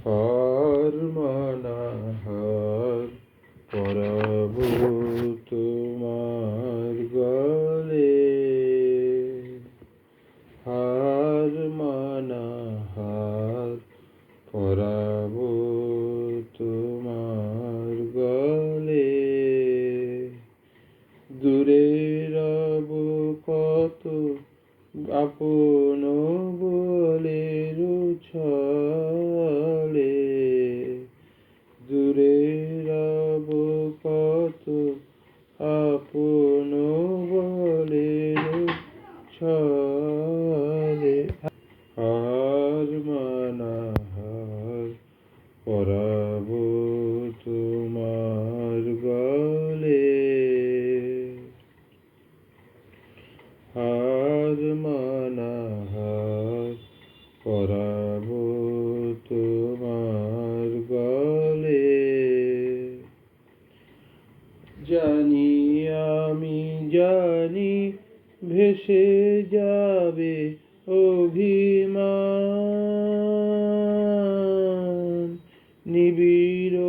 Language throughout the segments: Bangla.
হার মানা হার পরাবো Uh oh no. নিবিড়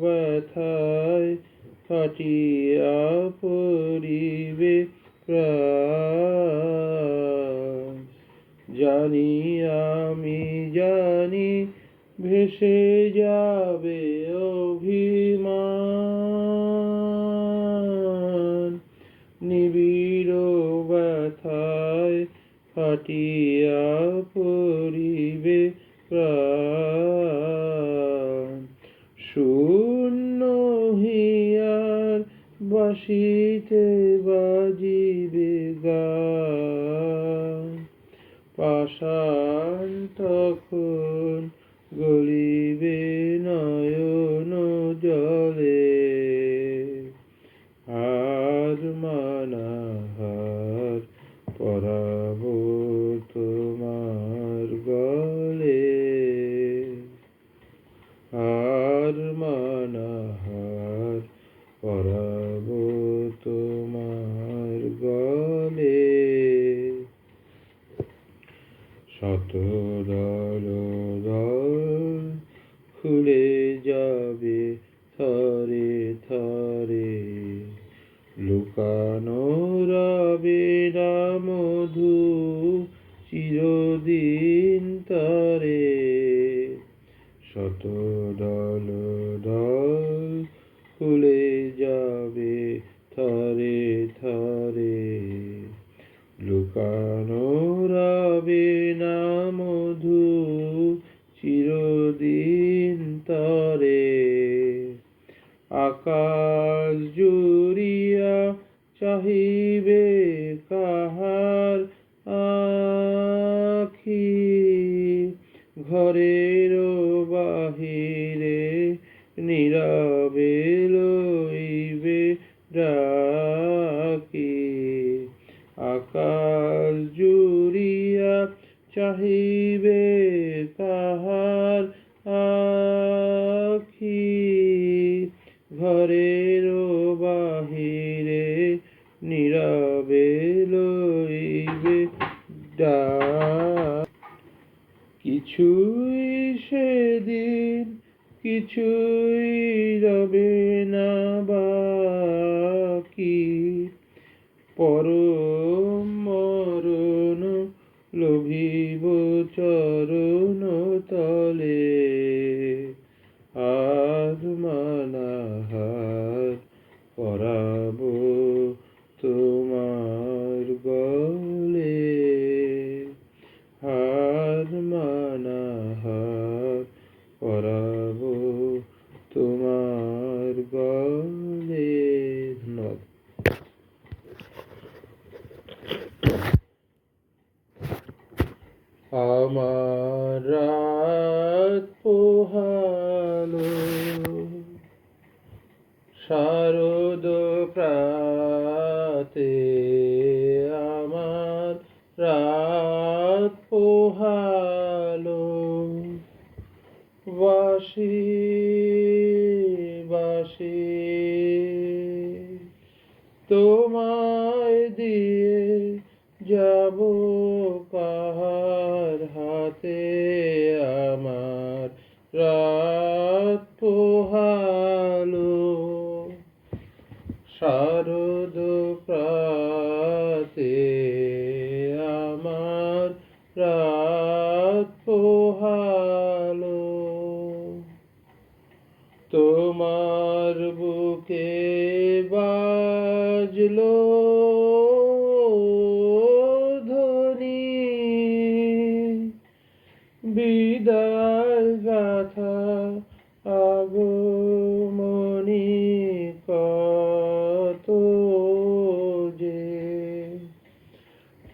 ব্যথায় ফাটিয়া পড়িবে জানি আমি, জানি ভেসে যাবে অভিমান। নিবিড় ব্যথায় ফাটিয়া পড়িবে প্রা ver. কিছুই রবে না বাকি। পরম লোভিব চরণ তলে। আমার পোহালো সা সার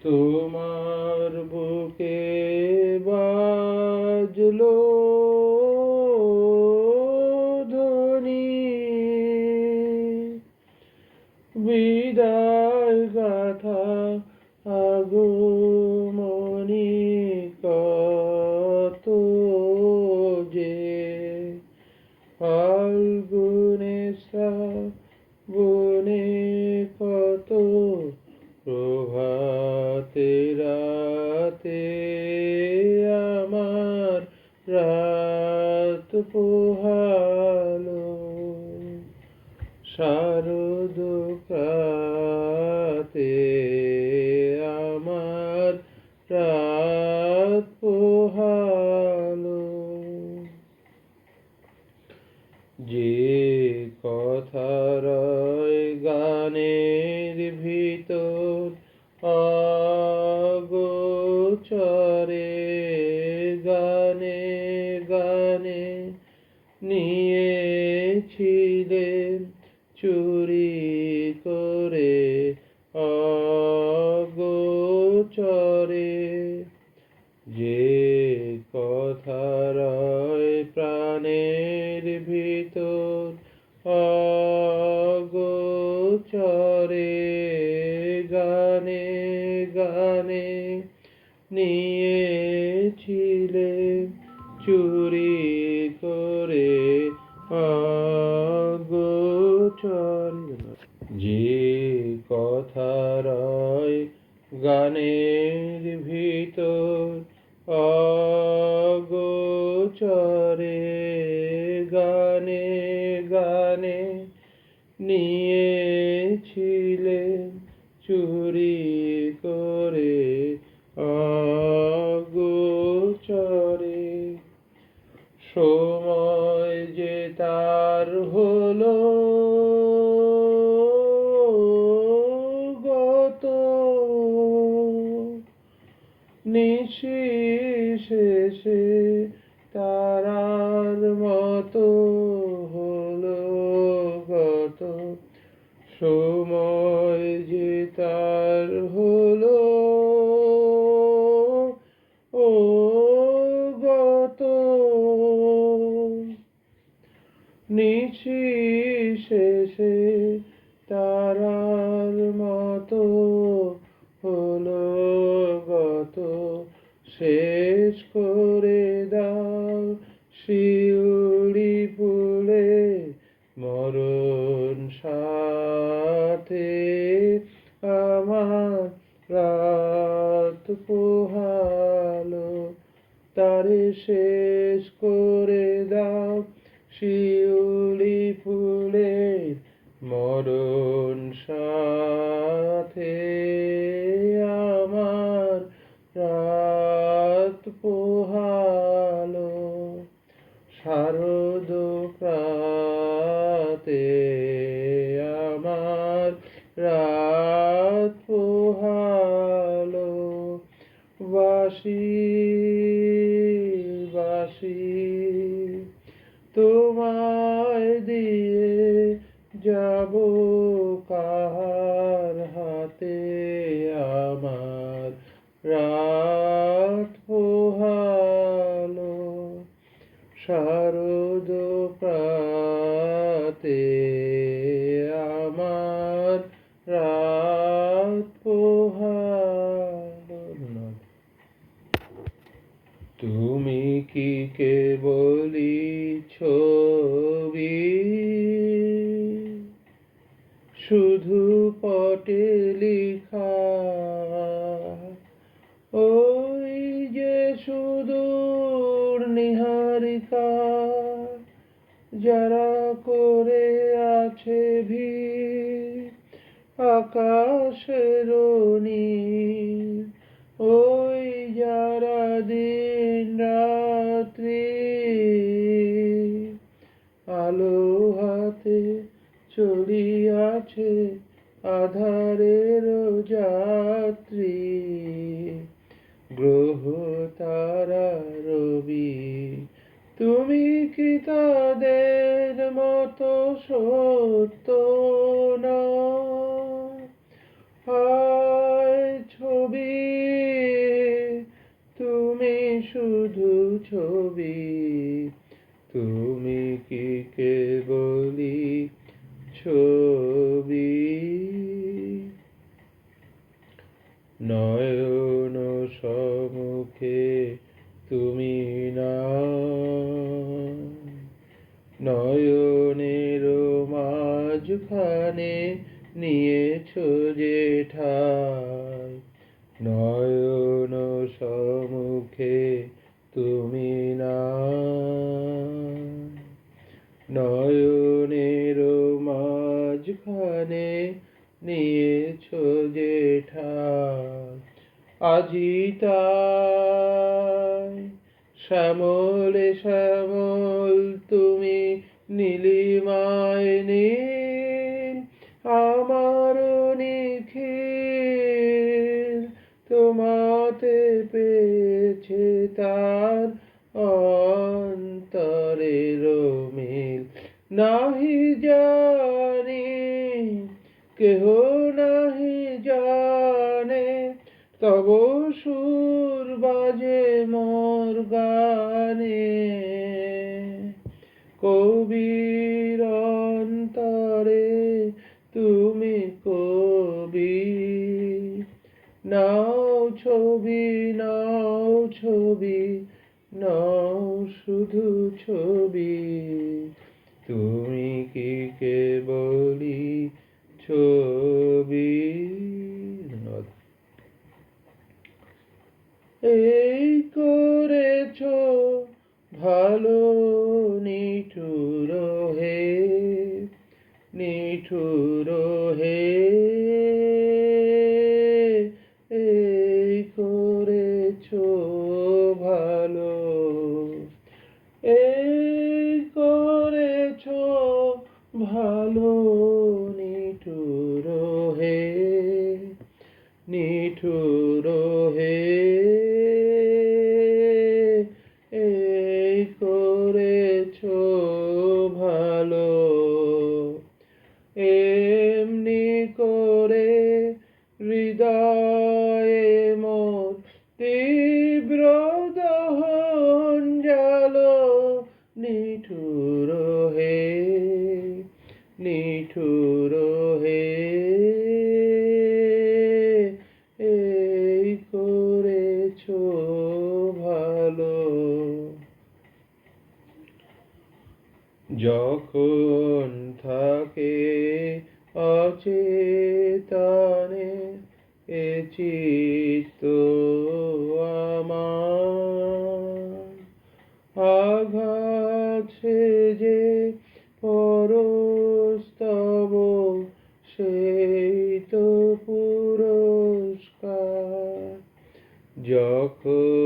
তোমার বুকে বাজলো। পোহালো। শারদ প্রাতে আমার প্রা চুরি করে অগোচরে। যে কথা প্রাণের ভিতর অগোচরে গানে গানে নি যে কথার গানের ভিতর অগোচরে গানে গানে নিয়েছিলে চুরি করে অগোচরে। সময় যে তার হলো সে তারার মতো হলো গত। সময় যে তার হলো মরণ সা সারদ পাতে ভিড় আকাশ নীল ওই যারা দিন রাত্রি আলো হাতে চলিয়াছে আধারের যাত্রী, গ্রহ তারা রবি, তুমি কি তাদের মতো সত্য না। ছবি, তুমি শুধু ছবি, তুমি কি কেবলি ছবি? নয়ন সম্মুখে তুমি না নয়নের মাঝখানে নিয়েছ যে ঠাই নয়ন সমুখে তুমি না। নয়নের মাঝখানে নিয়েছ যে ঠাই আজি তাই শ্যামলে শ্যামল তুমি নীলিমায় নীল আমার নিখিল, তোমাতে পেয়েছে তার অন্তরের মিল। নাহি জানি, কেহ নাহি জানে, তব সুর বাজে মোর গানে। কবির অন্তরে কবি। নাও ছবি নাও ছবি, নাও শুধু ছবি। তুমি কি কেবলি ছবি? ধন্যবাদ। এই করেছ ভালো নিঠুর হে নিঠুর হে Tag.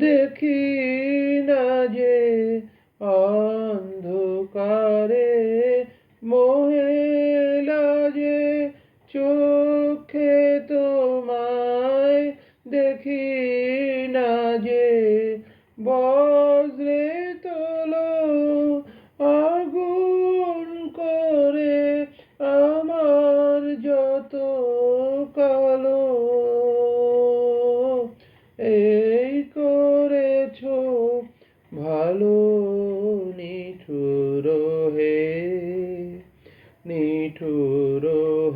দেখি না যে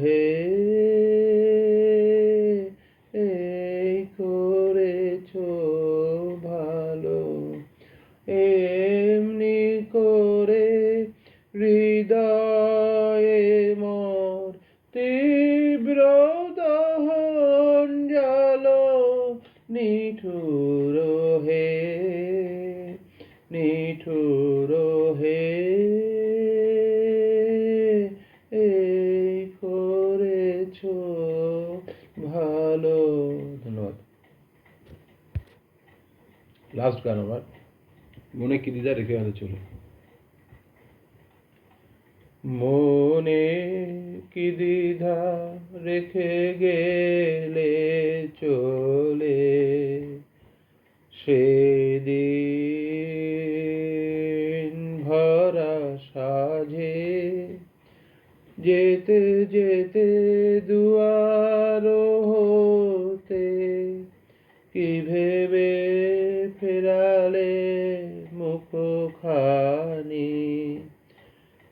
হে। লাস্ট গান আমার মনে কি দিদা রেখে আমাদের চলে? মনে কি দ্বিধা রেখে গেলে চলে? সেদিন ভরা সাজে যেতে যেতে দুয়ার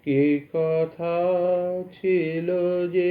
কি কথা ছিল যে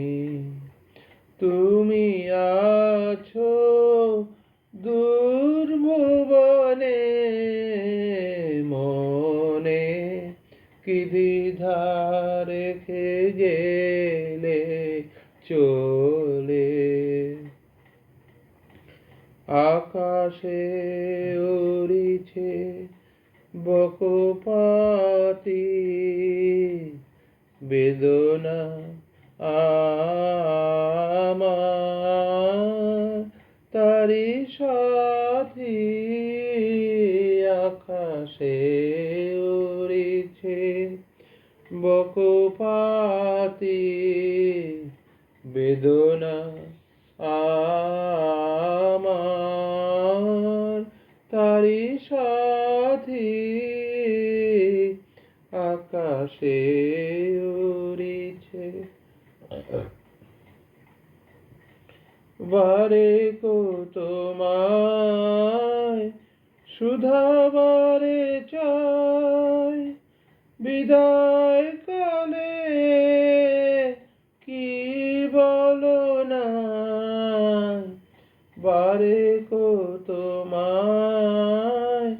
কি দ্বিধা রেখে গেলে চলে? আকাশে উড়িছে বকপাতি বেদনা আমার। তারি সাথী আকাশে বকপাতি বেদনা আমার তারি সাথী আকাশে উড়িছে। বারে কো তোমায় সুধাবারে চাই বিদায় কালে কি বলো না? বারে কো তোমায়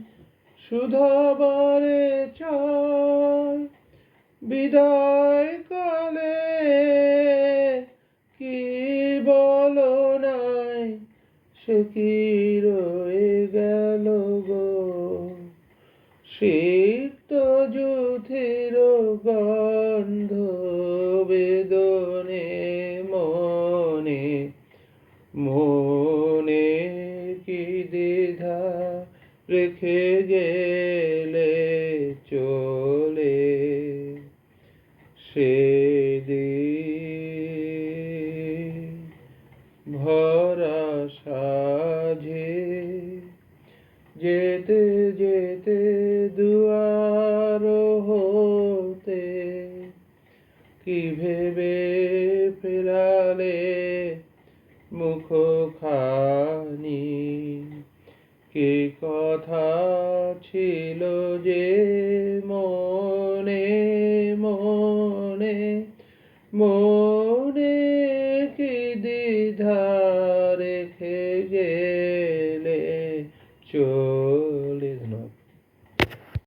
সুধাবারে চাই বিদায় কালে কি বলো নাই? সে কি রয়ে গেল গো? যুথের গন্ধ বেদনে মনে মনে কি দ্বিধা রেখে গেলে চলে? সেদিন